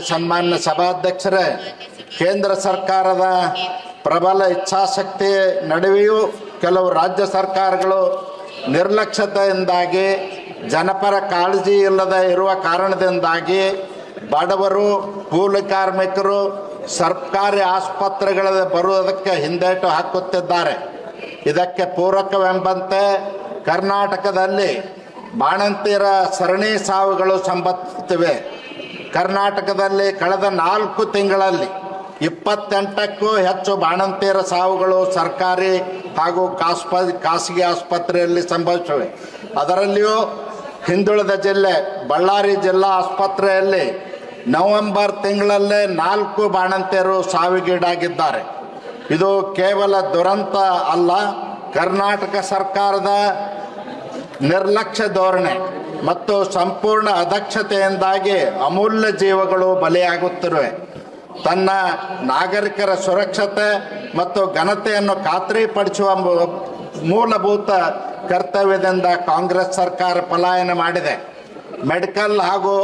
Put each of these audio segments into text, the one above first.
ಸನ್ಮಾನ್ಯ ಸಭಾಧ್ಯಕ್ಷರೇ, ಕೇಂದ್ರ ಸರ್ಕಾರದ ಪ್ರಬಲ ಇಚ್ಛಾಶಕ್ತಿ ನಡುವೆಯೂ ಕೆಲವು ರಾಜ್ಯ ಸರ್ಕಾರಗಳು ನಿರ್ಲಕ್ಷ್ಯತೆಯಿಂದಾಗಿ, ಜನಪರ ಕಾಳಜಿ ಇಲ್ಲದೆ ಇರುವ ಕಾರಣದಿಂದಾಗಿ ಬಡವರು, ಕೂಲಿ ಕಾರ್ಮಿಕರು ಸರ್ಕಾರಿ ಆಸ್ಪತ್ರೆಗಳಲ್ಲಿ ಬರುವುದಕ್ಕೆ ಹಿಂದೇಟು ಹಾಕುತ್ತಿದ್ದಾರೆ. ಇದಕ್ಕೆ ಪೂರಕವೆಂಬಂತೆ ಕರ್ನಾಟಕದಲ್ಲಿ ಬಾಣಂತಿಯರ ಸರಣಿ ಸಾವುಗಳು ಸಂಭವಿಸುತ್ತಿವೆ. ಕರ್ನಾಟಕದಲ್ಲಿ ಕಳೆದ ನಾಲ್ಕು ತಿಂಗಳಲ್ಲಿ ಇಪ್ಪತ್ತೆಂಟಕ್ಕೂ ಹೆಚ್ಚು ಬಾಣಂತಿಯರ ಸಾವುಗಳು ಸರ್ಕಾರಿ ಹಾಗೂ ಕಾಸ್ಪ, ಖಾಸಗಿ ಆಸ್ಪತ್ರೆಯಲ್ಲಿ ಸಂಭವಿಸಿವೆ. ಅದರಲ್ಲಿಯೂ ಹಿಂದುಳಿದ ಜಿಲ್ಲೆ ಬಳ್ಳಾರಿ ಜಿಲ್ಲಾ ಆಸ್ಪತ್ರೆಯಲ್ಲಿ ನವೆಂಬರ್ ತಿಂಗಳಲ್ಲೇ ನಾಲ್ಕು ಬಾಣಂತಿಯರು ಸಾವಿಗೀಡಾಗಿದ್ದಾರೆ. ಇದು ಕೇವಲ ದುರಂತ ಅಲ್ಲ, ಕರ್ನಾಟಕ ಸರ್ಕಾರದ ನಿರ್ಲಕ್ಷ್ಯ ಧೋರಣೆ. ಮತ್ತು ಸಂಪೂರ್ಣ ಅದಕ್ಷತೆಯಿಂದಾಗಿ ಅಮೂಲ್ಯ ಜೀವಗಳು ಬಲಿಯಾಗುತ್ತಿವೆ ತನ್ನ ನಾಗರಿಕರ ಸುರಕ್ಷತೆ ಮತ್ತು ಘನತೆಯನ್ನು ಖಾತ್ರಿಪಡಿಸುವ ಮೂಲಭೂತ ಕರ್ತವ್ಯದಿಂದ ಕಾಂಗ್ರೆಸ್ ಸರ್ಕಾರ ಪಲಾಯನ ಮಾಡಿದೆ. ಮೆಡಿಕಲ್ ಹಾಗೂ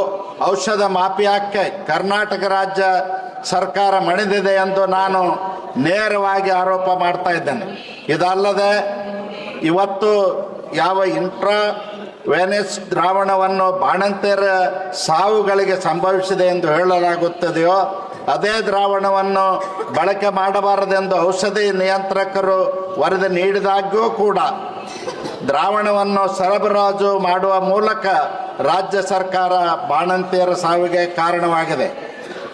ಔಷಧ ಮಾಫಿಯಾಕ್ಕೆ ಕರ್ನಾಟಕ ರಾಜ್ಯ ಸರ್ಕಾರ ಮಣಿದಿದೆ ಎಂದು ನಾನು ನೇರವಾಗಿ ಆರೋಪ ಮಾಡ್ತಾ ಇದ್ದೇನೆ. ಇದಲ್ಲದೆ, ಇವತ್ತು ಯಾವ ಇಂಟ್ರಾ ವೆನಿಸ್ ದ್ರಾವಣವನ್ನು ಬಾಣಂತಿಯರ ಸಾವುಗಳಿಗೆ ಸಂಭವಿಸಿದೆ ಎಂದು ಹೇಳಲಾಗುತ್ತದೆಯೋ, ಅದೇ ದ್ರಾವಣವನ್ನು ಬಳಕೆ ಮಾಡಬಾರದೆಂದು ಔಷಧಿ ನಿಯಂತ್ರಕರು ವರದಿ ನೀಡಿದಾಗ್ಯೂ ಕೂಡ. ದ್ರಾವಣವನ್ನು ಸರಬರಾಜು ಮಾಡುವ ಮೂಲಕ ರಾಜ್ಯ ಸರ್ಕಾರ ಬಾಣಂತಿಯರ ಸಾವಿಗೆ ಕಾರಣವಾಗಿದೆ.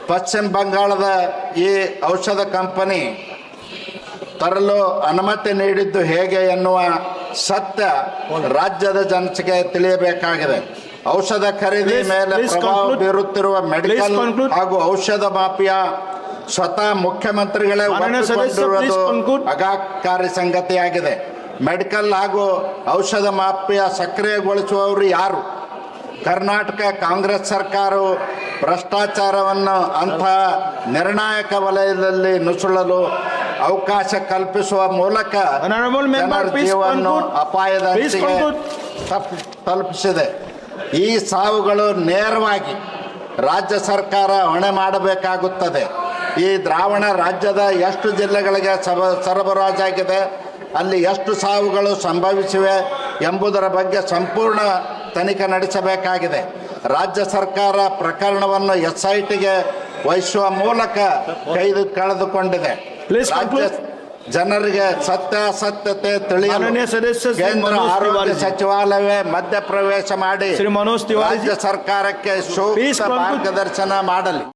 ಪಶ್ಚಿಮ ಬಂಗಾಳದ ಈ ಔಷಧ ಕಂಪನಿ ತರಲು ಅನುಮತಿ ನೀಡಿದ್ದು ಹೇಗೆ ಎನ್ನುವ ಸತ್ಯ ರಾಜ್ಯದ ಜನತೆಗೆ ತಿಳಿಯಬೇಕಾಗಿದೆ. ಔಷಧ ಖರೀದಿ ಮೇಲೆ ಪ್ರಭಾವ ಬೀರುತ್ತಿರುವ ಮೆಡಿಕಲ್ ಹಾಗೂ ಔಷಧ ಮಾಫಿಯಾ ಸ್ವತಃ ಮುಖ್ಯಮಂತ್ರಿಗಳೇ ಅಗಾಕಾರಿ ಸಂಗತಿಯಾಗಿದೆ. ಮೆಡಿಕಲ್ ಹಾಗೂ ಔಷಧ ಮಾಫಿಯಾ ಸಕ್ರಿಯಗೊಳಿಸುವವರು ಯಾರು? ಕರ್ನಾಟಕ ಕಾಂಗ್ರೆಸ್ ಸರ್ಕಾರವು ಭ್ರಷ್ಟಾಚಾರವನ್ನು ಅಂಥ ನಿರ್ಣಾಯಕ ವಲಯದಲ್ಲಿ ನುಸುಳಲು ಅವಕಾಶ ಕಲ್ಪಿಸುವ ಮೂಲಕ ಜೀವವನ್ನು ಅಪಾಯದ ತಲುಪಿಸಿದೆ. ಈ ಸಾವುಗಳು ನೇರವಾಗಿ ರಾಜ್ಯ ಸರ್ಕಾರ ಹೊಣೆ ಮಾಡಬೇಕಾಗುತ್ತದೆ. ಈ ದ್ರಾವಣ ರಾಜ್ಯದ ಎಷ್ಟು ಜಿಲ್ಲೆಗಳಿಗೆ ಸಬ ಸರಬರಾಜಾಗಿದೆ ಅಲ್ಲಿ ಎಷ್ಟು ಸಾವುಗಳು ಸಂಭವಿಸಿವೆ ಎಂಬುದರ ಬಗ್ಗೆ ಸಂಪೂರ್ಣ ತನಿಖೆ ನಡೆಸಬೇಕಾಗಿದೆ. ರಾಜ್ಯ ಸರ್ಕಾರ ಪ್ರಕರಣವನ್ನು ಎಸ್ ಐ ಟಿಗೆ ವಹಿಸುವ ಮೂಲಕ ಕೈದು ಕಳೆದುಕೊಂಡಿದೆ. ರಾಜ್ಯ conclude. ಜನರಿಗೆ ಸತ್ಯಾಸತ್ಯತೆ ತಿಳಿಯಲು ಮಾನನೀಯ ಸದಸ್ಯ ಶ್ರೀ ಕೇಂದ್ರ ಮನೋಜ್ ಆರೋಗ್ಯ ತಿವಾರಿ ಜಿ. ಸಚಿವಾಲಯವೇ ಮಧ್ಯಪ್ರವೇಶ ಮಾಡಿ ಶ್ರೀ ಮನೋಜ್ ತಿವಾರಿ ಜಿ. ರಾಜ್ಯ ಸರ್ಕಾರಕ್ಕೆ Please ಸೂಕ್ತ conclude. ಮಾರ್ಗದರ್ಶನ ಮಾಡಲಿ